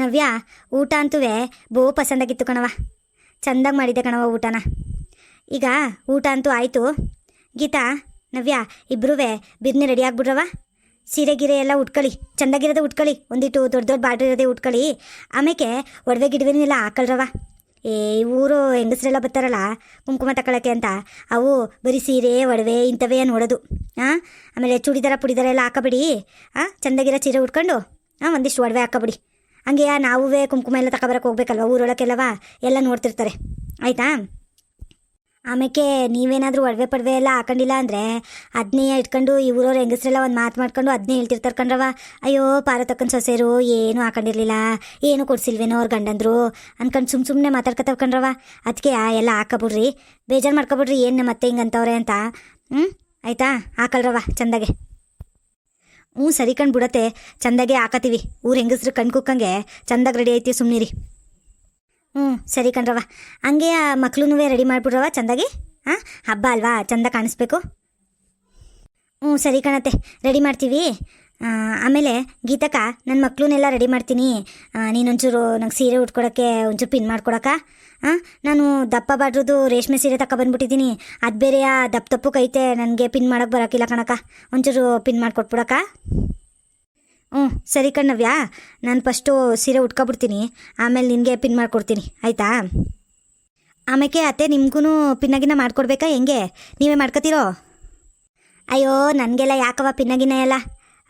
ನವ್ಯ, ಊಟ ಅಂತೂ ಬೋ ಪಸಂದಾಗಿತ್ತು ಕಣವ ಚಂದಾಗಿ ಮಾಡಿದ್ದೆ ಕಣವ ಊಟನ. ಈಗ ಊಟ ಅಂತೂ ಆಯಿತು. ಗೀತಾ, ನವ್ಯ ಇಬ್ಬರೂ ಬಿರ್ನಿ ರೆಡಿ ಆಗ್ಬಿಡ್ರವ ಸೀರೆ ಗಿರೆ ಎಲ್ಲ ಉಟ್ಕೊಳ್ಳಿ ಚಂದಾಗಿರೋದೇ ಉಟ್ಕೊಳ್ಳಿ ಒಂದಿಟ್ಟು ದೊಡ್ಡ ದೊಡ್ಡ ಬಾರ್ಡ್ರ್ ಇರೋದೇ ಉಟ್ಕೊಳ್ಳಿ ಆಮೇಲೆ ಒಡವೆ ಗಿಡವೇನೆಲ್ಲ ಹಾಕಲ್ರವ ಏ ಊರು ಹೆಂಗಸರೆಲ್ಲ ಬರ್ತಾರಲ್ಲ, ಕುಂಕುಮ ತಗೊಳಕ್ಕೆ ಅಂತ. ಅವು ಬರೀ ಸೀರೆ, ಒಡವೆ ಇಂಥವೇ ನೋಡೋದು. ಹಾಂ ಆಮೇಲೆ ಚೂಡಿದಾರ ಪುಡಿದಾರ ಎಲ್ಲ ಹಾಕಬೇಡಿ. ಹಾಂ ಚಂದಾಗಿರೋ ಸೀರೆ ಉಟ್ಕೊಂಡು ಹಾಂ ಒಂದಿಷ್ಟು ಒಡವೆ ಹಾಕಬಿಡಿ. ಹಂಗೆ ನಾವೇ ಕುಂಕುಮ ಎಲ್ಲ ತಗೊಬರಕ್ಕೆ ಹೋಗ್ಬೇಕಲ್ವ? ಊರೊಳಕ್ಕೆಲ್ಲವ ಎಲ್ಲ ನೋಡ್ತಿರ್ತಾರೆ. ಆಯಿತಾ? ಆಮೇಲೆ ನೀವೇನಾದರೂ ಒಡವೆ ಪಡವೆ ಎಲ್ಲ ಹಾಕೊಂಡಿಲ್ಲ ಅಂದರೆ ಅದನ್ನೇ ಇಟ್ಕೊಂಡು ಈ ಊರವ್ರು ಹೆಂಗಸ್ರೆಲ್ಲ ಒಂದು ಮಾತು ಮಾಡ್ಕೊಂಡು ಅದನ್ನೇ ಹೇಳ್ತಿರ್ತಾರೆ ಕಣ್ರವ ಅಯ್ಯೋ ಪಾರತಕ್ಕನ ಸೊಸೆರು, ಏನೂ ಹಾಕೊಂಡಿರಲಿಲ್ಲ. ಏನು ಕೊಡ್ಸಿಲ್ವೇನೋ ಅವ್ರು ಗಂಡಂದ್ರು ಅನ್ಕೊಂಡು ಸುಮ್ಮ ಸುಮ್ಮನೆ ಮಾತಾಡ್ಕೊತಾವ ಕಣ್ರವ ಅದಕ್ಕೆ ಎಲ್ಲ ಹಾಕಬಿಡ್ರಿ. ಬೇಜಾರು ಮಾಡ್ಕೊಬಿಡ್ರಿ, ಏನು ಮತ್ತೆ ಹಿಂಗೆ ಅಂತವ್ರೆ ಅಂತ. ಹ್ಞೂ ಆಯಿತಾ? ಹಾಕಲ್ರವ ಚಂದಾಗೆ. ಹ್ಞೂ, ಸರಿ ಕಣ್ ಬಿಡತ್ತೆ ಚಂದಾಗೆ ಹಾಕತ್ತೀವಿ. ಊರು ಹೆಂಗಸ್ರು ಕಣ್ ಕುಕ್ಕಂಗೆ ಚಂದಾಗಿ ರೆಡಿ ಐತಿ ಸುಮ್ಮನಿರಿ ಹ್ಞೂ, ಸರಿ ಕಣ್ರವ ಹಂಗೆ ಆ ಮಕ್ಳೂ ರೆಡಿ ಮಾಡಿಬಿಡ್ರವ ಚಂದಾಗಿ? ಹಾಂ ಹಬ್ಬ ಅಲ್ವಾ, ಚಂದ ಕಾಣಿಸ್ಬೇಕು. ಹ್ಞೂ, ಸರಿ ಕಣತ್ತೆ ರೆಡಿ ಮಾಡ್ತೀವಿ. ಆಮೇಲೆ ಗೀತಕ್ಕ ನನ್ನ ಮಕ್ಕಳನ್ನೆಲ್ಲ ರೆಡಿ ಮಾಡ್ತೀನಿ. ಆ, ನೀನೊಂಚೂರು ನಂಗೆ ಸೀರೆ ಉಟ್ಕೊಡೋಕ್ಕೆ ಒಂಚೂರು ಪಿನ್ ಮಾಡ್ಕೊಡಕ್ಕ ಹಾಂ ನಾನು ದಪ್ಪ ಬಾಡ್ರದ್ದು ರೇಷ್ಮೆ ಸೀರೆ ತಕ ಬಂದ್ಬಿಟ್ಟಿದ್ದೀನಿ. ಅದು ಬೇರೆ ದಪ್ಪ ತಪ್ಪು ಕೈತೆ ನನಗೆ ಪಿನ್ ಮಾಡೋಕ್ಕೆ ಬರೋಕ್ಕಿಲ್ಲ ಕಣಕ್ಕ. ಒಂಚೂರು ಪಿನ್ ಮಾಡಿಕೊಟ್ಬಿಡಕ್ಕ ಹ್ಞೂ ಸರಿ ಕಣ್ಣವ್ಯ. ನಾನು ಫಸ್ಟು ಸೀರೆ ಉಟ್ಕೊಬಿಡ್ತೀನಿ. ಆಮೇಲೆ ನಿನಗೆ ಪಿನ್ ಮಾಡಿಕೊಡ್ತೀನಿ. ಆಯಿತಾ? ಆಮೇಲೆ ಅತ್ತೆ ನಿಮಗೂ ಪಿನ್ನಗಿನ ಮಾಡಿಕೊಡ್ಬೇಕಾ ಹೆಂಗೆ? ನೀವೇ ಮಾಡ್ಕೊತೀರೋ? ಅಯ್ಯೋ ನನಗೆಲ್ಲ ಯಾಕವ ಪಿನ್ನಗಿನ ಎಲ್ಲ?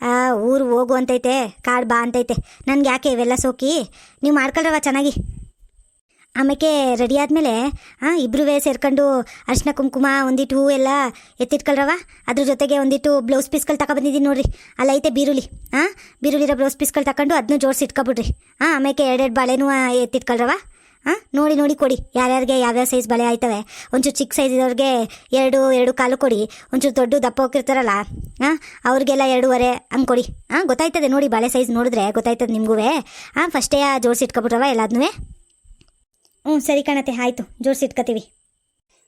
ಆ, ಊರು ಹೋಗು ಅಂತೈತೆ ಕಾಡು ಬಾ ಅಂತೈತೆ. ನನಗೆ ಯಾಕೆ ಇವೆಲ್ಲ ಸೋಕಿ? ನೀವು ಮಾಡ್ಕೊಳ್ರವ ಚೆನ್ನಾಗಿ. ಆಮೇಲೆ ರೆಡಿ ಆದಮೇಲೆ ಹಾಂ ಇಬ್ಬರೂ ಸೇರ್ಕೊಂಡು ಅರ್ಶಿನ ಕುಂಕುಮ ಒಂದಿಟ್ಟು ಹೂ ಎಲ್ಲ ಎತ್ತಿಟ್ಕೊಳ್ರವ ಅದ್ರ ಜೊತೆಗೆ ಒಂದಿಟ್ಟು ಬ್ಲೌಸ್ ಪೀಸ್ಗಳು ತಗೊಬಂದಿದ್ದೀನಿ ನೋಡ್ರಿ. ಅಲ್ಲೈತೆ ಬೀರುಲಿ ಹಾಂ ಬೀರುಳ್ಳಿರೋ ಬ್ಲೌಸ್ ಪೀಸ್ಗಳು ತಗೊಂಡು ಅದನ್ನೂ ಜೋಡಿಸಿ ಇಟ್ಕೊಬಿಡ್ರಿ. ಹಾಂ ಆಮೇಲೆ ಎರಡೆರಡು ಬಾಳೆನೂ ಎತ್ತಿಟ್ಕೊಳ್ರವ ಹಾಂ ನೋಡಿ ನೋಡಿ ಕೊಡಿ. ಯಾರ್ಯಾರಿಗೆ ಯಾವ್ಯಾವ ಸೈಜ್ ಬಳೆ ಆಯ್ತವೆ. ಒಂಚೂರು ಚಿಕ್ಕ ಸೈಜ್ ಇರೋರಿಗೆ ಎರಡು ಎರಡು ಕಾಲು ಕೊಡಿ. ಒಂಚೂರು ದೊಡ್ಡ ದಪ್ಪ ಹೋಗಿರ್ತಾರಲ್ಲ ಹಾಂ ಅವ್ರಿಗೆಲ್ಲ ಎರಡೂವರೆ ಹಂಗೆ ಕೊಡಿ. ಹಾಂ ಗೊತ್ತಾಯ್ತದೆ. ನೋಡಿ, ಬಳೆ ಸೈಜ್ ನೋಡಿದ್ರೆ ಗೊತ್ತಾಯ್ತದೆ ನಿಮಗೂ ಹಾಂ ಫಸ್ಟೇ ಜೋಡಿಸಿ ಇಟ್ಕೊಬಿಟ್ರವ ಎಲ್ಲದನ್ನೂ ಹ್ಞೂ, ಸರಿ ಕಾಣತ್ತೆ ಆಯಿತು. ಜೋಡಿಸಿ ಇಟ್ಕೊತೀವಿ.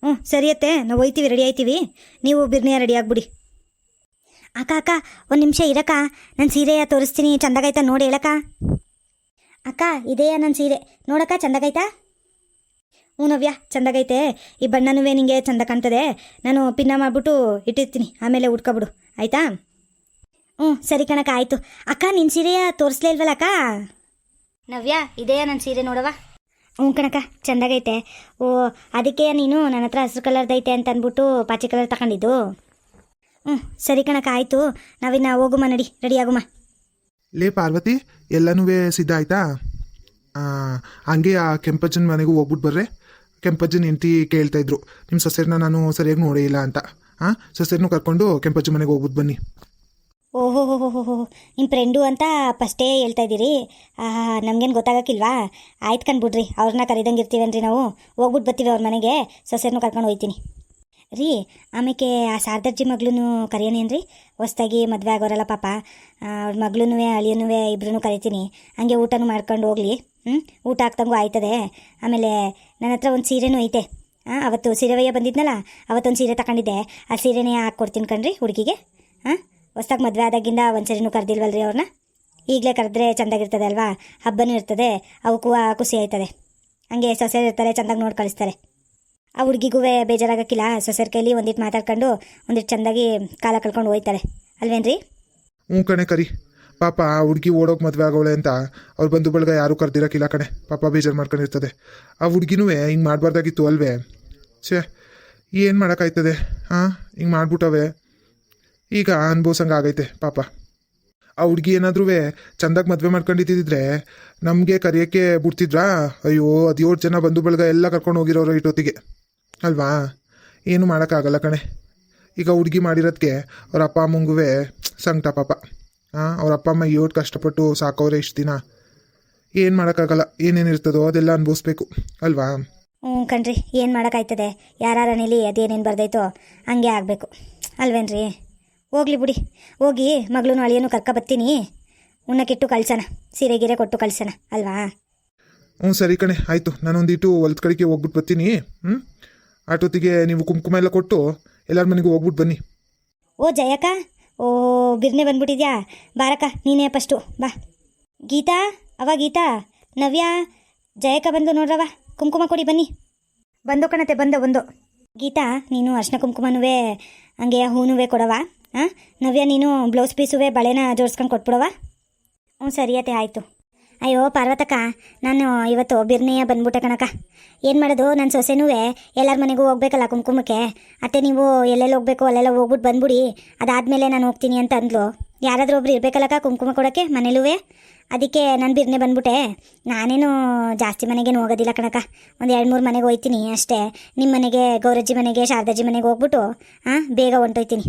ಹ್ಞೂ, ಸರಿ ಅತ್ತೆ. ನಾವು ಒಯ್ತೀವಿ ರೆಡಿ ಆಯ್ತೀವಿ. ನೀವು ಬಿರ್ನಿಯ ರೆಡಿ ಆಗ್ಬಿಡಿ. ಅಕ್ಕ ಅಕ್ಕ, ಒಂದು ನಿಮಿಷ ಇರಕ್ಕ. ನಾನು ಸೀರೆಯ ತೋರಿಸ್ತೀನಿ. ಚೆಂದಾಗೈತ ನೋಡಿ ಹೇಳಕ್ಕ. ಅಕ್ಕ, ಇದೆಯಾ ನನ್ನ ಸೀರೆ? ನೋಡಕ್ಕ, ಚಂದಾಗೈತಾ? ಹ್ಞೂ ನವ್ಯ, ಚಂದಾಗೈತೆ. ಈ ಬಣ್ಣನೂ ನಿಂಗೆ ಚಂದ ಕಾಣ್ತದೆ. ನಾನು ಪಿನ್ನ ಮಾಡಿಬಿಟ್ಟು ಇಟ್ಟಿರ್ತೀನಿ. ಆಮೇಲೆ ಉಟ್ಕೊಬಿಡು. ಆಯಿತಾ? ಹ್ಞೂ, ಸರಿ ಕಣಕ್ಕ, ಆಯಿತು. ಅಕ್ಕ ನಿನ್ನ ಸೀರೆಯ ತೋರಿಸ್ಲೇ ಇಲ್ವಲ್ಲ ಅಕ್ಕ? ನವ್ಯ, ಇದೆಯಾ ನನ್ನ ಸೀರೆ ನೋಡವ ಹ್ಞೂ ಕಣಕ್ಕ, ಚಂದಾಗೈತೆ. ಓ, ಅದಕ್ಕೆ ನೀನು ನನ್ನ ಹತ್ರ ಹಸಿರು ಕಲರ್ದೈತೆ ಅಂತ ಅಂದ್ಬಿಟ್ಟು ಪಾಚಿ ಕಲರ್ ತಗೊಂಡಿದ್ದು? ಹ್ಞೂ, ಸರಿ ಕಣಕ್ಕ, ಆಯಿತು. ನಾವಿನ್ನ ಹೋಗುಮ್ಮ ನಡಿ, ರೆಡಿ ಆಗುಮ. ಲೇ ಪಾರ್ವತಿ ಎಲ್ಲನೂ ಸಿದ್ಧ ಆಯ್ತಾ? ಹಂಗೆ ಆ ಕೆಂಪಜ್ಜನ ಮನೆಗೂ ಹೋಗ್ಬಿಟ್ಟು ಬರ್ರೆ. ಕೆಂಪಜ್ಜನ ಹೆಂಡತಿ ಕೇಳ್ತಾ ಇದ್ರು ನಿಮ್ಮ ಸೊಸೆರನ್ನ ನಾನು ಸರಿಯಾಗಿ ನೋಡೇ ಇಲ್ಲ ಅಂತ. ಹಾಂ ಸೊಸೆರನ್ನೂ ಕರ್ಕೊಂಡು ಕೆಂಪಜ್ಜನ ಮನೆಗೆ ಹೋಗ್ಬಿಟ್ಟು ಬನ್ನಿ. ಓಹೋ ಹೋ ಹೋ ಹೋ ನಿಮ್ಮ ಫ್ರೆಂಡು ಅಂತ ಫಸ್ಟೇ ಹೇಳ್ತಾ ಇದ್ದೀರಿ? ನಮಗೇನು ಗೊತ್ತಾಗಕ್ಕಿಲ್ವಾ? ಆಯ್ತು ಕಂಡ್ಬಿಡ್ರಿ ಅವ್ರನ್ನ ಕರೀದಂಗೆ ಇರ್ತೀವೇನ್ರಿ ನಾವು? ಹೋಗ್ಬಿಟ್ಟು ಬರ್ತೀವಿ ಅವ್ರ ಮನೆಗೆ ಸೊಸೆನೂ ಕರ್ಕೊಂಡು ಹೋಗ್ತೀನಿ ರೀ ಆಮೇಲೆ ಆ ಶಾರದಜ್ಜಿ ಮಗಳೂ ಕರೆಯೋನೇನ್ರಿ? ಹೊಸ್ದಾಗಿ ಮದುವೆ ಆಗೋರಲ್ಲ ಪಾಪ. ಅವ್ರ ಮಗಳೂ ಅಳಿಯನೂ ಇಬ್ರು ಕರಿತೀನಿ. ಹಂಗೆ ಊಟನೂ ಮಾಡ್ಕೊಂಡು ಹೋಗ್ಲಿ. ಹ್ಞೂ ಊಟ ಹಾಕ್ದಂಗೂ ಆಯ್ತದೆ. ಆಮೇಲೆ ನನ್ನ ಹತ್ರ ಒಂದು ಸೀರೆನೂ ಐತೆ. ಹಾಂ ಅವತ್ತು ಸೀರೆವಯ್ಯ ಬಂದಿದ್ನಲ್ಲ, ಅವತ್ತೊಂದು ಸೀರೆ ತಗೊಂಡಿದ್ದೆ ಆ ಸೀರೆನೇ ಹಾಕ್ಕೊಡ್ತೀನಿ ಕಣ್ರಿ ಹುಡುಗಿಗೆ. ಹಾಂ ಹೊಸ್ದಾಗಿ ಮದುವೆ ಆದಾಗಿಂದ ಒಂದು ಸರಿನೂ ಕರೆದಿಲ್ವಲ್ರಿ ಅವ್ರನ್ನ ಈಗಲೇ ಕರೆದ್ರೆ ಚೆಂದಾಗಿರ್ತದೆ ಅಲ್ವಾ? ಹಬ್ಬನೂ ಇರ್ತದೆ. ಅವಕ್ಕೂ ಖುಷಿ ಆಯ್ತದೆ. ಹಂಗೆ ಸೊಸೆ ಇರ್ತಾರೆ, ಚೆಂದಾಗಿ ನೋಡಿ ಕಳಿಸ್ತಾರೆ. ಆ ಹುಡುಗಿಗೂ ಬೇಜಾರಾಗಕ್ಕಿಲ್ಲ. ಸೊಸೆರ್ ಕೈಲಿ ಒಂದಿಟ್ಟು ಮಾತಾಡ್ಕೊಂಡು ಒಂದಿಟ್ಟು ಚೆಂದಾಗಿ ಕಾಲ ಕಳ್ಕೊಂಡು ಹೋಯ್ತಾರೆ. ಅಲ್ವೇನ್ರಿ? ಹ್ಞೂ ಕಣೆ ಕರಿ. ಪಾಪ ಆ ಹುಡುಗಿ ಓಡೋಗಿ ಮದುವೆ ಆಗೋಳೆ ಅಂತ ಅವ್ರು ಬಂಧು ಬಳಗ ಯಾರೂ ಕರ್ದಿರಕ್ಕಿಲ್ಲ ಕಣೆ. ಪಾಪ ಬೇಜಾರು ಮಾಡ್ಕೊಂಡಿರ್ತದೆ. ಆ ಹುಡುಗಿನೂ ಹಿಂಗೆ ಮಾಡಬಾರ್ದಾಗಿತ್ತು ಅಲ್ವೇ? ಛೇ, ಏನು ಮಾಡೋಕ್ಕಾಯ್ತದೆ? ಹಾಂ ಹಿಂಗೆ ಮಾಡ್ಬಿಟ್ಟವೆ ಈಗ ಅನ್ಭವ್ಸಂಗೆ ಆಗೈತೆ ಪಾಪ. ಆ ಹುಡುಗಿ ಏನಾದ್ರೂ ಚಂದಾಗಿ ಮದುವೆ ಮಾಡ್ಕೊಂಡಿದ್ದಿದ್ರೆ ನಮಗೆ ಕರೆಯೋಕ್ಕೆ ಬಿಡ್ತಿದ್ರಾ? ಅಯ್ಯೋ ಹದಿನೇಳು ಜನ ಬಂಧು ಬಳಗ ಎಲ್ಲ ಕರ್ಕೊಂಡು ಹೋಗಿರೋರು ಇಟ್ಟೊತ್ತಿಗೆ ಅಲ್ವಾ? ಏನು ಮಾಡೋಕ್ಕಾಗಲ್ಲ ಕಣೆ. ಈಗ ಹುಡುಗಿ ಮಾಡಿರೋದಕ್ಕೆ ಅವ್ರ ಅಪ್ಪ ಅಮ್ಮಂಗುವೆ ಸಂಕಟ ಪಾಪ. ಹಾಂ ಅವ್ರ ಅಪ್ಪ ಅಮ್ಮ ಇವ್ರು ಕಷ್ಟಪಟ್ಟು ಸಾಕೋರೆ ಇಷ್ಟು ದಿನ. ಏನು ಮಾಡೋಕ್ಕಾಗಲ್ಲ ಏನೇನಿರ್ತದೋ ಅದೆಲ್ಲ ಅನುಭವಿಸ್ಬೇಕು ಅಲ್ವಾ? ಹ್ಞೂ ಕಣ್ರಿ ಏನು ಮಾಡೋಕ್ಕಾಯ್ತದೆ? ಯಾರು ಅನಿಲಿ ಅದೇನೇನು ಬರ್ದೈತೋ ಹಂಗೆ ಆಗಬೇಕು. ಅಲ್ವೇನ್ರಿ? ಹೋಗ್ಲಿ ಬಿಡಿ. ಹೋಗಿ ಮಗಳೂ ಅಳಿಯನು ಕರ್ಕ ಬರ್ತೀನಿ ಉಣ್ಣಕ್ಕಿಟ್ಟು ಕಳ್ಸೋಣ ಸೀರೆ ಗೀರೆ ಕೊಟ್ಟು ಕಳ್ಸೋಣ ಅಲ್ವಾ? ಹ್ಞೂ ಸರಿ ಕಣೆ ಆಯಿತು. ನಾನೊಂದಿಟ್ಟು ಹೊಲ್ದ ಕಡೆಗೆ ಹೋಗ್ಬಿಟ್ಟು ಬರ್ತೀನಿ. ಹ್ಞೂ ಆಟೋತಿಗೆ ನೀವು ಕುಂಕುಮ ಎಲ್ಲ ಕೊಟ್ಟು ಎಲ್ಲರ ಮನೆಗೂ ಹೋಗ್ಬಿಟ್ಟು ಬನ್ನಿ. ಓ ಜಯಕ್ಕ ಓ ಬಿರ್ನೆ ಬಂದ್ಬಿಟ್ಟಿದ್ಯಾ? ಬಾರಕ್ಕ ನೀನೇ ಫಸ್ಟು ಬಾ. ಗೀತಾ ಅವ ಗೀತಾ ನವ್ಯ ಜಯಕ ಬಂದು ನೋಡ್ರವ ಕುಂಕುಮ ಕೊಡಿ ಬನ್ನಿ. ಬಂದು ಕಣತೆ ಬಂದ ಒಂದು ಗೀತಾ ನೀನು ಅರ್ಶನ ಕುಂಕುಮನೂ ಹಂಗೆ ಹೂನುವೆ ಕೊಡವ ಹಾಂ ನವ್ಯ ನೀನು ಬ್ಲೌಸ್ ಪೀಸುವೆ ಬಳೆನ ಜೋಡಿಸ್ಕೊಂಡು ಕೊಟ್ಬಿಡವಾ? ಹ್ಞೂ ಸರಿಯತೆ ಆಯಿತು. ಅಯ್ಯೋ, ಪಾರ್ವತಕ್ಕ, ನಾನು ಇವತ್ತು ಬಿರ್ನೆಯ ಬಂದ್ಬಿಟ್ಟೆ ಕಣಕ್ಕ. ಏನು ಮಾಡೋದು ನನ್ನ ಸೊಸೆನೂ ಎಲ್ಲರ ಮನೆಗೂ ಹೋಗ್ಬೇಕಲ್ಲ ಕುಂಕುಮಕ್ಕೆ. ಅತ್ತೆ, ನೀವು ಎಲ್ಲೆಲ್ಲಿ ಹೋಗ್ಬೇಕು, ಅಲ್ಲೆಲ್ಲ ಹೋಗ್ಬಿಟ್ಟು ಬಂದ್ಬಿಡಿ. ಅದಾದಮೇಲೆ ನಾನು ಹೋಗ್ತೀನಿ ಅಂತ ಅಂದ್ಲು. ಯಾರಾದರೂ ಒಬ್ರು ಇರಬೇಕಲ್ಲಕ್ಕ ಕುಂಕುಮ ಕೊಡೋಕ್ಕೆ ಮನೇಲೂ ಅದಕ್ಕೆ ನಾನು ಬಿರ್ನೆ ಬಂದ್ಬಿಟ್ಟೆ. ನಾನೇನು ಜಾಸ್ತಿ ಮನೆಗೇನು ಹೋಗೋದಿಲ್ಲ ಕಣಕ್ಕ. ಒಂದು ಎರಡು ಮೂರು ಮನೆಗೆ ಹೋಗ್ತೀನಿ ಅಷ್ಟೇ. ನಿಮ್ಮ ಮನೆಗೆ, ಗೌರಜ್ಜಿ ಮನೆಗೆ ಶಾರದಾಜಿ ಮನೆಗೆ ಹೋಗ್ಬಿಟ್ಟು ಹಾಂ ಬೇಗ ಹೊಂಟೋಯ್ತೀನಿ.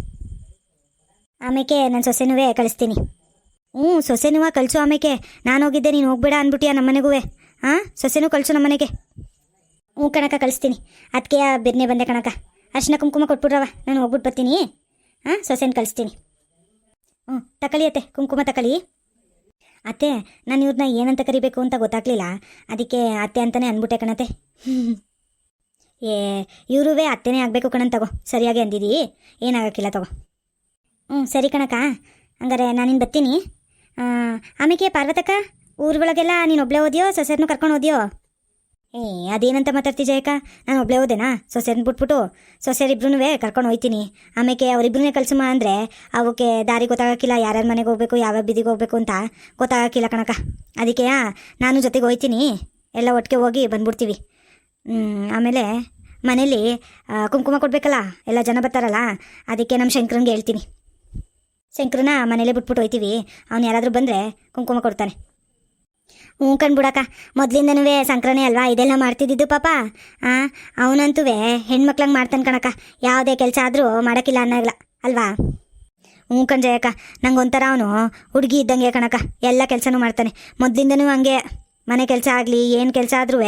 ಆಮೇಲೆ ನನ್ನ ಸೊಸೆನೂ ಕಳಿಸ್ತೀನಿ. ಹ್ಞೂ, ಸೊಸೆನೂ ಕಳಿಸು ಆಮೇಕೆ. ನಾನು ಹೋಗಿದ್ದೆ, ನೀನು ಹೋಗ್ಬೇಡ ಅಂದ್ಬಿಟ್ಟಿಯಾ ನಮ್ಮ ಮನೆಗೂ ಹಾಂ ಸೊಸೆನೂ ಕಳಿಸು ನಮ್ಮ ಮನೆಗೆ. ಹ್ಞೂ ಕಣಕ, ಕಳಿಸ್ತೀನಿ. ಅದಕ್ಕೆ ಬೆನ್ನೆ ಬಂದೆ ಕಣಕ. ಅರ್ಶಿನ ಕುಂಕುಮ ಕೊಟ್ಬಿಡ್ರವ ನಾನು ಹೋಗ್ಬಿಟ್ಟು ಬರ್ತೀನಿ. ಹಾಂ ಸೊಸೆನ ಕಳಿಸ್ತೀನಿ. ಹ್ಞೂ, ತಕಳಿ ಅತ್ತೆ, ಕುಂಕುಮ ತಕಳಿ. ಅತ್ತೆ, ನಾನು ಇವ್ರನ್ನ ಏನಂತ ಕರಿಬೇಕು ಅಂತ ಗೊತ್ತಾಗ್ಲಿಲ್ಲ. ಅದಕ್ಕೆ ಅತ್ತೆ ಅಂತಲೇ ಅಂದ್ಬಿಟ್ಟೆ ಕಣತೆ. ಏ, ಇವರುವೇ ಅತ್ತೆನೇ ಆಗಬೇಕು ಕಣನ್ ತಗೋ. ಸರಿಯಾಗಿ ಅಂದಿದ್ದೀ ಏನಾಗಕ್ಕಿಲ್ಲ ತಗೋ. ಹ್ಞೂ, ಸರಿ ಕಣಕ. ಹಂಗಾರೆ ನಾನಿನ್ನು ಬರ್ತೀನಿ. ಆಮೇಲೆ ಪಾರ್ವತಕ್ಕ? ಊರುಗಳಿಗೆಲ್ಲ ನೀನು ಒಬ್ಳೆ ಓದಿಯೋ, ಸೊಸೆರ್ನು ಕರ್ಕೊಂಡು ಓದಿಯೋ? ಏ, ಅದೇನಂತ ಮಾತಾಡ್ತಿ ಜಯಕ ನಾನು ಒಬ್ಳೆ ಓದೇನಾ? ಸೊಸೆನ ಬಿಟ್ಬಿಟ್ಟು ಸೊಸೆರಿಬ್ರು ಕರ್ಕೊಂಡು ಹೋಯ್ತೀನಿ. ಆಮೇಲೆ ಅವರಿಬ್ರನ್ನೇ ಕಳ್ಸಮ್ಮ ಅಂದರೆ ಅವಕ್ಕೆ ದಾರಿ ಗೊತ್ತಾಗಕ್ಕಿಲ್ಲ, ಯಾರ್ಯಾರ ಮನೆಗೆ ಹೋಗ್ಬೇಕು, ಯಾವ್ಯಾವ ಬೀದಿಗೆ ಹೋಗ್ಬೇಕು ಅಂತ ಗೊತ್ತಾಗಕ್ಕಿಲ್ಲ ಕಣಕ ಅದಕ್ಕೆ ನಾನು ಜೊತೆಗೆ ಹೋಯ್ತೀನಿ. ಎಲ್ಲ ಒಟ್ಟಿಗೆ ಹೋಗಿ ಬಂದ್ಬಿಡ್ತೀವಿ. ಆಮೇಲೆ ಮನೇಲಿ ಕುಂಕುಮ ಕೊಡಬೇಕಲ್ಲ, ಎಲ್ಲ ಜನ ಬರ್ತಾರಲ್ಲ, ಅದಕ್ಕೆ ನಮ್ಮ ಶಂಕರನ್ಗೆ ಹೇಳ್ತೀನಿ. ಶಂಕರನ ಮನೇಲೆ ಬಿಟ್ಬಿಟ್ಟು ಹೋಯ್ತೀವಿ. ಅವ್ನು ಯಾರಾದರೂ ಬಂದರೆ ಕುಂಕುಮ ಕೊಡ್ತಾನೆ ಹ್ಞೂ ಕಣ್ಬಿಡಕ್ಕ ಮೊದಲಿಂದನೂ ಸಂಕ್ರನೇ ಅಲ್ವಾ? ಇದೆಲ್ಲ ಮಾಡ್ತಿದ್ದಿದ್ದು ಪಾಪ. ಹಾಂ ಅವನಂತೂ ಹೆಣ್ಮಕ್ಳಂಗೆ ಮಾಡ್ತಾನೆ ಕಣಕ್ಕ. ಯಾವುದೇ ಕೆಲಸ ಆದರೂ ಮಾಡೋಕ್ಕಿಲ್ಲ ಅನ್ನೋಲ್ಲ ಅಲ್ವಾ? ಹ್ಞೂ ಕಣ್ ಜಯಕ್ಕ ನಂಗೆ ಒಂಥರ ಅವನು ಹುಡುಗಿ ಇದ್ದಂಗೆ ಕಣಕ್ಕ. ಎಲ್ಲ ಕೆಲಸನೂ ಮಾಡ್ತಾನೆ. ಮೊದಲಿಂದನೂ ಹಂಗೆ ಮನೆ ಕೆಲಸ ಆಗಲಿ, ಏನು ಕೆಲಸ ಆದ್ರೂ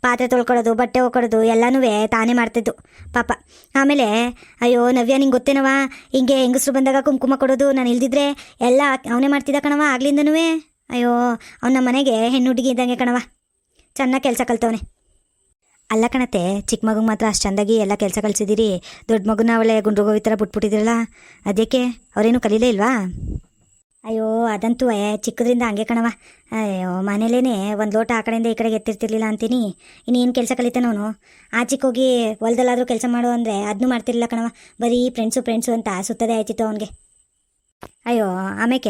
ಪಾತ್ರೆ ತೊಳ್ಕೊಳ್ಳೋದು, ಬಟ್ಟೆ ಒಕ್ಕೊಡೋದು ಎಲ್ಲನೂ ತಾನೇ ಮಾಡ್ತಿದ್ದು. ಪಾಪ. ಆಮೇಲೆ, ಅಯ್ಯೋ, ನವ್ಯ, ನಿಂಗೆ ಗೊತ್ತೇನವ ಹಿಂಗೆ ಹೆಂಗಸರು ಬಂದಾಗ ಕುಂಕುಮ ಕೊಡೋದು, ನಾನು ಇಲ್ದಿದ್ರೆ ಎಲ್ಲ ಅವನೇ ಮಾಡ್ತಿದ್ದ ಕಣವ ಆಗ್ಲಿಂದನೂ ಅಯ್ಯೋ, ಅವ್ನ ಮನೆಗೆ ಹೆಣ್ಣು ಹುಡುಗಿ ಇದ್ದಂಗೆ ಕಣವ ಚೆನ್ನಾಗಿ ಕೆಲಸ ಕಲ್ತವನೆ. ಅಲ್ಲ ಕಣತೆ ಚಿಕ್ಕ ಮಗುಗೆ ಮಾತ್ರ ಅಷ್ಟು ಚೆಂದಾಗಿ ಎಲ್ಲ ಕೆಲಸ ಕಲಿಸಿದ್ದೀರಿ ದೊಡ್ಡ ಮಗುನ ಅವಳೆ ಗುಂಡ್ರುಗೋವಿ ಥರ ಬಿಟ್ಬಿಟ್ಟಿದ್ರಲ್ಲ ಅದಕ್ಕೆ ಅವರೇನು ಕಲೀಲೇ ಇಲ್ವಾ? ಅಯ್ಯೋ, ಅದಂತೂ ಚಿಕ್ಕದ್ರಿಂದ ಹಂಗೆ ಕಣವ ಅಯ್ಯೋ ಮನೇಲೇ ಒಂದು ಲೋಟ ಆ ಕಡೆಯಿಂದ ಈ ಕಡೆಗೆ ಎತ್ತಿರ್ತಿರ್ಲಿಲ್ಲ ಅಂತೀನಿ. ಇನ್ನೇನು ಕೆಲಸ ಕಲಿತಾನೆ ಅವನು ಹೋಗಿ ಹೊಲದಲ್ಲಾದರೂ ಕೆಲಸ ಮಾಡು ಅಂದರೆ ಅದನ್ನೂ ಮಾಡ್ತಿರ್ಲಿಲ್ಲ ಕಣವ ಬರೀ ಫ್ರೆಂಡ್ಸು ಫ್ರೆಂಡ್ಸು ಅಂತ ಸುತ್ತದೇ ಆಯ್ತಿತ್ತು ಅವನಿಗೆ. ಅಯ್ಯೋ ಆಮೇಲೆ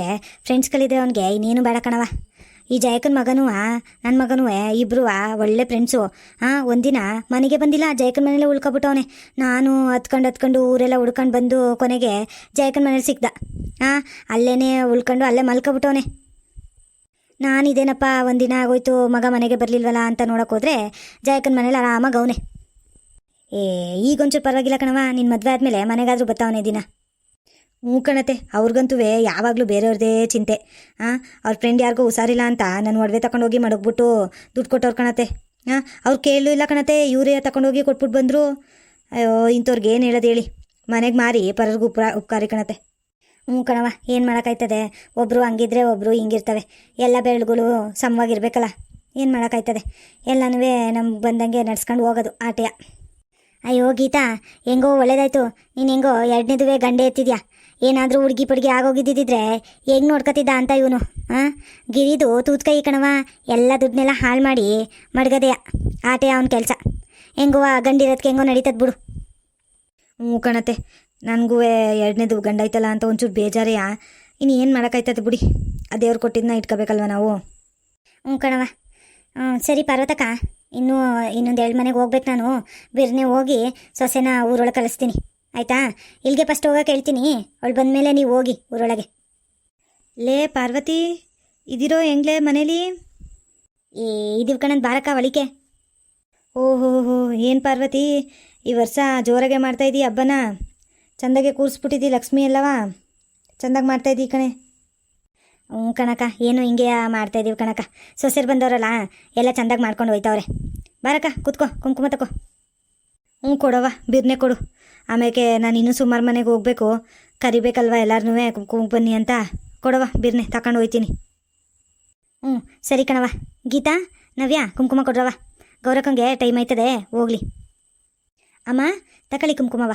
ಕಲಿದೆ ಅವನಿಗೆ ಇನ್ನೇನು ಬೇಡ ಕಣವ ಈ ಜಯಕನ ಮಗನೂ ನನ್ನ ಮಗನೂ ಇಬ್ಬರು ಒಳ್ಳೆ ಫ್ರೆಂಡ್ಸು ಹಾಂ ಒಂದಿನ ಮನೆಗೆ ಬಂದಿಲ್ಲ, ಜಯಕನ ಮನೇಲೆ ಉಳ್ಕೊಬಿಟ್ಟವನೆ. ನಾನು ಹತ್ಕೊಂಡು ಹತ್ಕೊಂಡು ಊರೆಲ್ಲ ಹುಡ್ಕೊಂಡು ಬಂದು ಕೊನೆಗೆ ಜಯಕನ ಮನೇಲಿ ಸಿಕ್ದ. ಹಾಂ ಅಲ್ಲೇ ಉಳ್ಕೊಂಡು ಅಲ್ಲೇ ಮಲ್ಕೊಬಿಟ್ಟವನೆ. ನಾನು ಇದೇನಪ್ಪ, ಒಂದಿನ ಆಗೋಯ್ತು, ಮಗ ಮನೆಗೆ ಬರಲಿಲ್ವಲ್ಲ ಅಂತ ನೋಡೋಕೆ ಹೋದರೆ ಜಯಕನ ಮನೇಲಿ ಆರಾಮಾಗಿ ಅವನೆ. ಏ, ಈಗೊಂಚೂರು ಪರವಾಗಿಲ್ಲ ಕಣವ ನಿನ್ನ ಮದುವೆ ಆದಮೇಲೆ ಮನೆಗಾದರೂ ಬರ್ತಾವನೆ ದಿನ. ಹ್ಞೂ ಕಣತೆ ಅವ್ರಿಗಂತೂ ಯಾವಾಗಲೂ ಬೇರೆಯವ್ರದೇ ಚಿಂತೆ. ಹಾಂ ಅವ್ರ ಫ್ರೆಂಡ್ ಯಾರಿಗೂ ಹುಷಾರಿಲ್ಲ ಅಂತ ನಾನು ಒಡವೆ ತಗೊಂಡೋಗಿ ಮಡಗ್ಬಿಟ್ಟು ದುಡ್ಡು ಕೊಟ್ಟವ್ರು ಕಣತೆ. ಹಾಂ ಅವ್ರು ಕೇಳಲೂ ಇಲ್ಲ ಕಣತೆ, ಇವರೇ ತಗೊಂಡೋಗಿ ಕೊಟ್ಬಿಟ್ಟು ಬಂದರು. ಅಯ್ಯೋ ಇಂಥವ್ರಿಗೆ ಏನು ಹೇಳೋದು ಹೇಳಿ. ಮನೆಗೆ ಮಾರಿ ಪರರಿಗೂ ಉಪ್ರ, ಉಪಕಾರಿ ಕಣತೆ. ಹ್ಞೂ ಕಣವ ಏನು ಮಾಡೋಕ್ಕಾಯ್ತದೆ? ಒಬ್ಬರು ಹಂಗಿದ್ರೆ ಒಬ್ಬರು ಹಿಂಗಿರ್ತವೆ. ಎಲ್ಲ ಬೆರಳುಗಳು ಸಮವಾಗಿರ್ಬೇಕಲ್ಲ, ಏನು ಮಾಡೋಕ್ಕಾಯ್ತದೆ? ಎಲ್ಲನೂ ನಮ್ಗೆ ಬಂದಂಗೆ ನಡ್ಸ್ಕೊಂಡು ಹೋಗೋದು ಆಟೆಯ. ಅಯ್ಯೋ ಗೀತಾ, ಹೆಂಗೋ ಒಳ್ಳೇದಾಯ್ತು. ನೀನು ಹೆಂಗೋ ಎರಡನೇದುವೆ ಗಂಡೆ ಎತ್ತಿದ್ಯಾ? ಏನಾದರೂ ಹುಡುಗಿ ಪುಡುಗಿ ಆಗೋಗಿದ್ದಿದ್ರೆ ಹೆಂಗೆ ನೋಡ್ಕೊತಿದ್ದ ಅಂತ ಇವನು ಹಾಂ ಗಿರಿದು ತೂತ್ಕೈ ಕಣವ ಎಲ್ಲ ದುಡ್ಡನ್ನೆಲ್ಲ ಹಾಳು ಮಾಡಿ ಮಡ್ಗದೆಯ ಆಟೆ ಅವನ ಕೆಲಸ. ಹೆಂಗೋ ಆ ಗಂಡಿರೋದಕ್ಕೆ ಹೆಂಗೋ ನಡೀತದ ಬಿಡು. ಹ್ಞೂ ಕಣತೆ ನನಗೂ ಎರಡನೇದು ಗಂಡಾಯ್ತಲ್ಲ ಐತಲ್ಲ ಅಂತ ಒಂಚೂರು ಬೇಜಾರೆಯ ಇನ್ನು ಏನು ಮಾಡೋಕ್ಕಾಯ್ತದೆ ಬಿಡಿ ಆ ದೇವ್ರು ಕೊಟ್ಟಿದ್ದನ್ನ ಇಟ್ಕೋಬೇಕಲ್ವ ನಾವು? ಹ್ಞೂ ಕಣವ ಹ್ಞೂ ಸರಿ ಪಾರ್ವತಕ್ಕ ಇನ್ನೂ ಇನ್ನೊಂದು ಎರಡು ಮನೆಗೆ ಹೋಗ್ಬೇಕು ನಾನು. ಬಿರ್ನೆ ಹೋಗಿ ಸೊಸೆನ ಊರೊಳಗೆ ಕಳಿಸ್ತೀನಿ. ಆಯಿತಾ? ಇಲ್ಲಿಗೆ ಫಸ್ಟ್ ಹೋಗಕ್ಕೆ ಹೇಳ್ತೀನಿ. ಅವಳು ಬಂದಮೇಲೆ ನೀವು ಹೋಗಿ ಊರೊಳಗೆ. ಲೇ ಪಾರ್ವತಿ ಇದಿರೋ ಹೆಂಗ್ಲೇ ಮನೇಲಿ? ಏ ಇದು ಕಣಂದು ಬಾರಕ್ಕ ಒಳಿಕೆ ಓಹೋ ಹೋ ಏನು ಪಾರ್ವತಿ? ಈ ವರ್ಷ ಜೋರಾಗೆ ಮಾಡ್ತಾ ಇದ್ದೀ ಹಬ್ಬನ ಚಂದಾಗೆ ಕೂರಿಸ್ಬಿಟ್ಟಿದ್ದಿ ಲಕ್ಷ್ಮಿ ಅಲ್ಲವಾ? ಚಂದಾಗಿ ಮಾಡ್ತಾ ಇದ್ದೀ ಕಣೆ. ಹ್ಞೂ ಕಣಕ ಏನು ಹಿಂಗೆ ಮಾಡ್ತಾಯಿದ್ದೀವಿ ಇದೀವಿ ಕಣಕ ಸೊಸೆರು ಬಂದವರಲ್ಲ ಎಲ್ಲ ಚಂದಾಗಿ ಮಾಡ್ಕೊಂಡು ಹೋಯ್ತವ್ರೆ. ಬಾರಕ್ಕ ಕೂತ್ಕೋ ಕುಂಕುಮ ತಕೋ. ಹ್ಞೂ ಕೊಡವ ಬಿರ್ನೆ ಕೊಡು. ಆಮೇಲೆ ನಾನು ಇನ್ನೂ ಸುಮಾರು ಮನೆಗೆ ಹೋಗ್ಬೇಕು. ಕರಿಬೇಕಲ್ವ ಎಲ್ಲಾರನ್ನೂ ಬನ್ನಿ ಅಂತ. ಕೊಡವ ಬಿರ್ನೆ ತಕೊಂಡು ಹೋಯ್ತೀನಿ. ಹ್ಞೂ, ಸರಿ ಕಣವ ಗೀತಾ, ನವ್ಯ, ಕುಂಕುಮ ಕೊಡ್ರವ ಗೌರಕ್ಕಂಗೆ ಟೈಮ್ ಆಯ್ತದೆ, ಹೋಗ್ಲಿ. ಅಮ್ಮ ತಕೊಳ್ಳಿ ಕುಂಕುಮವ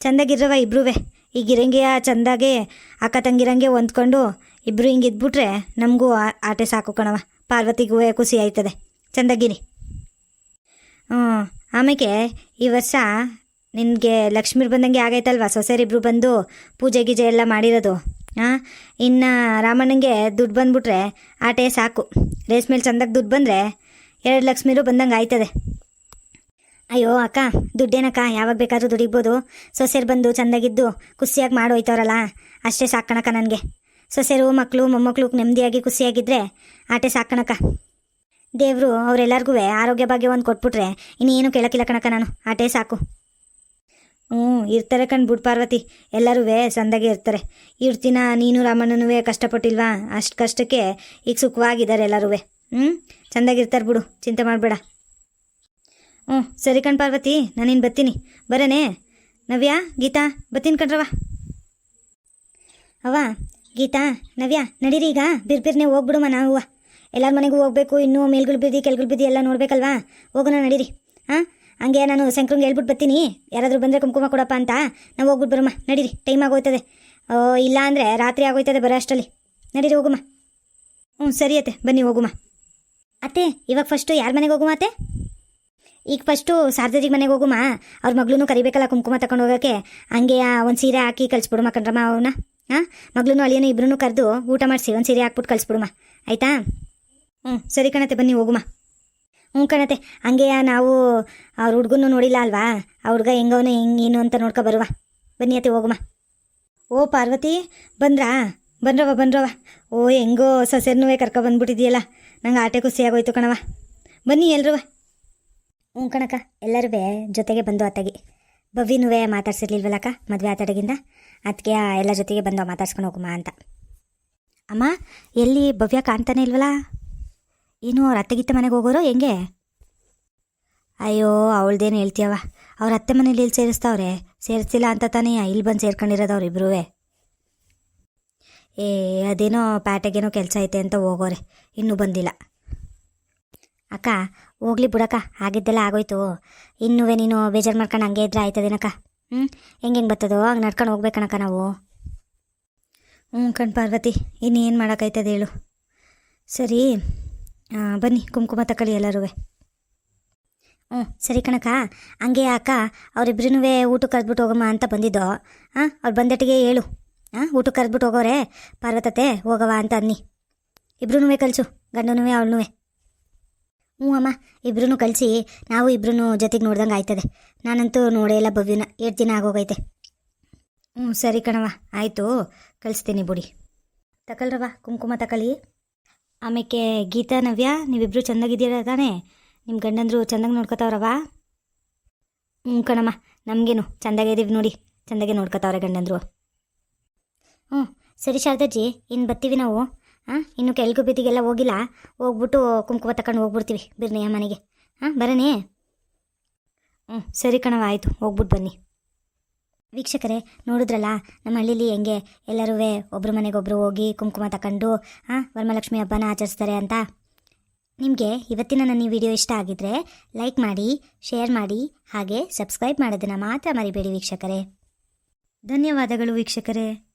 ಚಂದಾಗಿರ್ರವ ಇಬ್ರುವೆ. ಈ ಗಿರಂಗಿಯ ಚಂದಾಗೆ, ಅಕ್ಕ ತಂಗಿರಂಗೆ ಹೊಂದ್ಕೊಂಡು ಇಬ್ಬರು ಹಿಂಗೆ ಇದ್ಬಿಟ್ರೆ ನಮಗೂ ಆಟೆ ಸಾಕು ಕಣವ ಪಾರ್ವತಿಗೂ ಖುಷಿ ಆಯ್ತದೆ. ಚಂದಾಗಿರಿ. ಹ್ಞೂ. ಆಮೇಲೆ ಈ ವರ್ಷ ನಿನಗೆ ಲಕ್ಷ್ಮೀರು ಬಂದಂಗೆ ಆಗೈತಲ್ವ? ಸೊಸೆರಿಬ್ರು ಬಂದು ಪೂಜೆ ಗೀಜೆ ಎಲ್ಲ ಮಾಡಿರೋದು. ಹಾಂ ಇನ್ನು ರಾಮಣ್ಣಂಗೆ ದುಡ್ಡು ಬಂದ್ಬಿಟ್ರೆ ಆಟೆ ಸಾಕು. ರೇಸ್ ಚಂದಕ್ಕೆ ದುಡ್ಡು ಬಂದರೆ ಎರಡು ಲಕ್ಷ್ಮೀರು ಬಂದಂಗೆ ಆಯ್ತದೆ. ಅಯ್ಯೋ ಅಕ್ಕ, ದುಡ್ಡೇನಕ್ಕ? ಯಾವಾಗ ಬೇಕಾದರೂ ದುಡಿಬೋದು. ಸೊಸೆರು ಬಂದು ಚಂದಾಗಿದ್ದು ಖುಷಿಯಾಗಿ ಮಾಡೋಯ್ತವ್ರಲ್ಲ ಅಷ್ಟೇ ಸಾಕಣಕ್ಕ ನನಗೆ. ಸೊಸೆರು ಮಕ್ಕಳು ಮೊಮ್ಮಕ್ಕಳು ನೆಮ್ಮದಿಯಾಗಿ ಖುಷಿಯಾಗಿದ್ದರೆ ಆಟೆ ಸಾಕಣಕ್ಕ ದೇವರು ಅವರೆಲ್ಲರಿಗೂ ಆರೋಗ್ಯ ಭಾಗ್ಯ ಒಂದು ಕೊಟ್ಬಿಟ್ರೆ ಇನ್ನೇನು ಕೇಳಕ್ಕಿಲ್ಲ ಕಣಕ ನಾನು. ಆಟೇ ಸಾಕು. ಹ್ಞೂ ಇರ್ತಾರೆ ಕಣ್ ಬಿಡು ಪಾರ್ವತಿ. ಎಲ್ಲರೂ ಸಂದಾಗೆ ಇರ್ತಾರೆ. ಇಷ್ಟು ನೀನು ರಾಮಣ್ಣನೂ ಕಷ್ಟಪಟ್ಟಿಲ್ವಾ? ಅಷ್ಟು ಕಷ್ಟಕ್ಕೆ ಈಗ ಸುಖವಾಗಿದ್ದಾರೆ ಎಲ್ಲರೂ ಹ್ಞೂ ಚಂದಾಗಿರ್ತಾರೆ ಬಿಡು, ಚಿಂತೆ ಮಾಡಬೇಡ. ಹ್ಞೂ ಸರಿ ಕಣ್ ಪಾರ್ವತಿ ನಾನಿನ್ನು ಬರ್ತೀನಿ ಬರನೇ. ನವ್ಯಾ, ಗೀತಾ ಬರ್ತೀನಿ ಕಣ್ರವ ಅವ್ವ, ಗೀತಾ, ನವ್ಯ, ನಡೀರಿ ಈಗ. ಬಿರ್ಬಿರ್ನೆ ಹೋಗ್ಬಿಡುಮ ನಾವು ಎಲ್ಲರ ಮನೆಗೂ ಹೋಗ್ಬೇಕು ಇನ್ನೂ ಮೇಲ್ಗಳು ಬೀದಿ ಕೆಳಗಳು ಬೀದಿ ಎಲ್ಲ ನೋಡ್ಬೇಕಲ್ವಾ? ಹೋಗೋಣ ನಡೀರಿ. ಹಾಂ ಹಂಗೆ ನಾನು ಶಂಕ್ರಂಗೆ ಹೇಳ್ಬಿಟ್ಟು ಬರ್ತೀನಿ. ಯಾರಾದರೂ ಬಂದರೆ ಕುಂಕುಮ ಕೊಡಪ್ಪ ಅಂತ. ನಾವು ಹೋಗ್ಬಿಟ್ಟು ಬರಮ್ಮ ನಡೀರಿ ಟೈಮ್ ಆಗೋಯ್ತದೆ. ಓ, ಇಲ್ಲ ಅಂದರೆ ರಾತ್ರಿ ಆಗೋಯ್ತದೆ ಬರೋ ಅಷ್ಟರಲ್ಲಿ ನಡೀರಿ ಹೋಗುಮ್ಮ ಹ್ಞೂ ಸರಿ ಅತ್ತೆ ಬನ್ನಿ ಹೋಗುಮ್ಮ ಅತ್ತೆ ಇವಾಗ ಫಸ್ಟು ಯಾರ ಮನೆಗೆ ಹೋಗುಮ ಅತ್ತೆ? ಈಗ ಫಸ್ಟು ಸಾರ್ವಜನಿಕ ಮನೆಗೆ ಹೋಗುಮ. ಅವ್ರ ಮಗಳೂ ಕರಿಬೇಕಲ್ಲ ಕುಂಕುಮ ತಗೊಂಡು ಹೋಗೋಕ್ಕೆ. ಹಂಗೆ ಒಂದು ಸೀರೆ ಹಾಕಿ ಕಳಿಸ್ಬಿಡುಮ ಕಣ್ರಮ್ಮ ಅವನ್ನ ಹಾಂ ಮಗಳೂ ಅಳಿಯನು ಇಬ್ಬರೂ ಕರೆದು ಊಟ ಮಾಡಿಸಿ ಒಂದು ಸೀರೆ ಹಾಕ್ಬಿಟ್ಟು ಕಳಿಸ್ಬಿಡುಮ. ಆಯಿತಾ? ಹ್ಞೂ ಸರಿ ಕಣತೆ, ಬನ್ನಿ ಹೋಗುಮ. ಹ್ಞೂ ಕಣತೆ ಹಂಗೆ ನಾವು ಅವ್ರ ಹುಡ್ಗನ್ನು ನೋಡಿಲ್ಲ ಅಲ್ವಾ? ಆ ಹುಡ್ಗ ಹೆಂಗವನು ಹೆಂಗೆ, ಏನು ಅಂತ ನೋಡ್ಕೊ ಬರುವ. ಬನ್ನಿ ಅತ್ತೆ, ಹೋಗುಮ. ಓ ಪಾರ್ವತಿ, ಬಂದ್ರಾ? ಬಂದ್ರವ ಬಂದ್ರವ ಓ, ಹೆಂಗೋ ಸೊಸೆರ್ನೂ ಕರ್ಕೊ ಬಂದ್ಬಿಟ್ಟಿದೆಯಲ್ಲ. ನಂಗೆ ಆಟೆ ಖುಷಿ ಆಗೋಯ್ತು ಕಣವ ಬನ್ನಿ ಎಲ್ರವ ಹ್ಞೂ ಕಣಕ್ಕ, ಎಲ್ಲರೂ ಜೊತೆಗೆ ಬಂದು ಅತ್ತಗೆ. ಭವ್ಯನೂ ಮಾತಾಡ್ಸಿರ್ಲಿಲ್ವಲ್ಲಕ್ಕ, ಮದುವೆ ಆತಾಡಗಿಂದ? ಅದಕ್ಕೆ ಎಲ್ಲ ಜೊತೆಗೆ ಬಂದು ಮಾತಾಡ್ಸ್ಕೊಂಡು ಹೋಗುಮ ಅಂತ. ಅಮ್ಮ, ಎಲ್ಲಿ ಭವ್ಯ ಕಾಣ್ತಾನೆ ಇಲ್ವಲ್ಲ? ಏನು ಅವ್ರ ಅತ್ತೆಗಿತ್ತ ಮನೆಗೆ ಹೋಗೋರು ಹೆಂಗೆ? ಅಯ್ಯೋ, ಅವಳ್ದೇನು ಹೇಳ್ತೀಯವ. ಅವ್ರ ಅತ್ತೆ ಮನೇಲಿ ಇಲ್ಲಿ ಸೇರಿಸ್ತಾವ್ರೆ? ಸೇರಿಸ್ತಿಲ್ಲ ಅಂತ ತಾನೇ ಇಲ್ಲಿ ಬಂದು ಸೇರ್ಕೊಂಡಿರೋದು ಅವ್ರಿಬ್ರೂ ಏ, ಅದೇನೋ ಪ್ಯಾಟೆಗೇನೋ ಕೆಲಸ ಐತೆ ಅಂತ ಹೋಗೋರೆ. ಇನ್ನೂ ಬಂದಿಲ್ಲ. ಅಕ್ಕ, ಹೋಗ್ಲಿ ಬಿಡಕ್ಕ. ಆಗಿದ್ದೆಲ್ಲ ಆಗೋಯ್ತು. ಇನ್ನೂ ನೀನು ಬೇಜಾರು ಮಾಡ್ಕೊಂಡು ಹಂಗೆ ಇದ್ರೆ ಆಯ್ತದೇನಕ್ಕ? ಹ್ಞೂ ಹೆಂಗೆ ಹೆಂಗೆ ಬರ್ತದೋ ಹಂಗೆ ನಡ್ಕೊಂಡು ಹೋಗ್ಬೇಕಣಕ್ಕ ನಾವು. ಹ್ಞೂ ಕಣ್ ಪಾರ್ವತಿ, ಇನ್ನೇನು ಮಾಡೋಕ್ಕೈತದ ಹೇಳು. ಸರಿ. ಬನ್ನಿ, ಕುಂಕುಮ ತಕೊಳ್ಳಿ ಎಲ್ಲರೂ ಹ್ಞೂ ಸರಿ ಕಣಕ್ಕ. ಹಂಗೆ ಅಕ್ಕ ಅವರಿಬ್ರೂ ಊಟಕ್ಕೆ ಕರೆದ್ಬಿಟ್ಟು ಹೋಗಮ್ಮ ಅಂತ ಬಂದಿದ್ದೋ? ಹಾಂ ಅವ್ರು ಬಂದಟ್ಟಿಗೆ ಹೇಳು. ಹಾಂ ಊಟಕ್ಕೆ ಕರೆದ್ಬಿಟ್ಟು ಹೋಗೋರೆ? ಪಾರ್ವತತೆ ಹೋಗವ ಅಂತ ಅನ್ನಿ. ಇಬ್ರೂ ಕಳಿಸು ಗಂಡನೂ ಅವಳನೂ ಹ್ಞೂ ಅಮ್ಮ ಇಬ್ರು ಕಳಿಸಿ, ನಾವು ಇಬ್ರು ಜೊತೆಗೆ ನೋಡ್ದಂಗೆ ಆಯ್ತದೆ. ನಾನಂತೂ ನೋಡೇ ಇಲ್ಲ ಭವ್ಯನ ಎರಡು ದಿನ ಆಗೋಗೈತೆ. ಹ್ಞೂ, ಸರಿ ಕಣವ ಆಯಿತು. ಕಳಿಸ್ತೀನಿ ಬಿಡಿ. ತಗೊಳ್ರವ ಕುಂಕುಮ ತಗೊಳ್ಳಿ ಆಮೇಲೆ ಗೀತಾ, ನವ್ಯ ನೀವಿಬ್ಬರು ಚೆಂದಾಗಿದ್ದೀರ ತಾನೇ? ನಿಮ್ಮ ಗಂಡಂದರು ಚೆಂದಾಗಿ ನೋಡ್ಕೊತಾವ್ರವ? ಹ್ಞೂ ಕಣಮ್ಮ, ನಮಗೇನು ಚೆಂದಾಗಿದ್ದೀವಿ ನೋಡಿ, ಚೆಂದಾಗೆ ನೋಡ್ಕೊತಾವ್ರೆ ಗಂಡಂದ್ರು. ಹ್ಞೂ ಸರಿ ಶಾರದಾಜಿ ಇನ್ನು ಬರ್ತೀವಿ ನಾವು. ಹಾಂ, ಇನ್ನು ಕೆಲ್ಗು ಬೀದಿಗೆಲ್ಲ ಹೋಗಿಲ್ಲ. ಹೋಗ್ಬಿಟ್ಟು ಕುಂಕುಮ ತಗೊಂಡು ಹೋಗ್ಬಿಡ್ತೀವಿ ಬಿರ್ನೆಯ ಮನೆಗೆ. ಹಾಂ, ಬರನೇ? ಹ್ಞೂ ಸರಿ ಕಣವ ಆಯಿತು ಹೋಗ್ಬಿಟ್ಟು ಬನ್ನಿ. ವೀಕ್ಷಕರೇ, ನೋಡಿದ್ರಲ್ಲ, ನಮ್ಮ ಹಳ್ಳಿಲಿ ಹೆಂಗೆ ಎಲ್ಲರೂ ಒಬ್ಬರ ಮನೆಗೊಬ್ಬರು ಹೋಗಿ ಕುಂಕುಮ ತಗೊಂಡು ಹಾಂ ವರಮಹಾಲಕ್ಷ್ಮಿ ಹಬ್ಬನ ಆಚರಿಸ್ತಾರೆ ಅಂತ. ನಿಮಗೆ ಇವತ್ತಿನ ನನ್ನ ಈ ವಿಡಿಯೋ ಇಷ್ಟ ಆಗಿದ್ರೆ ಲೈಕ್ ಮಾಡಿ, ಶೇರ್ ಮಾಡಿ, ಹಾಗೆ ಸಬ್ಸ್ಕ್ರೈಬ್ ಮಾಡೋದನ್ನು ಮಾತ್ರ ಮರಿಬೇಡಿ ವೀಕ್ಷಕರೇ. ಧನ್ಯವಾದಗಳು ವೀಕ್ಷಕರೇ.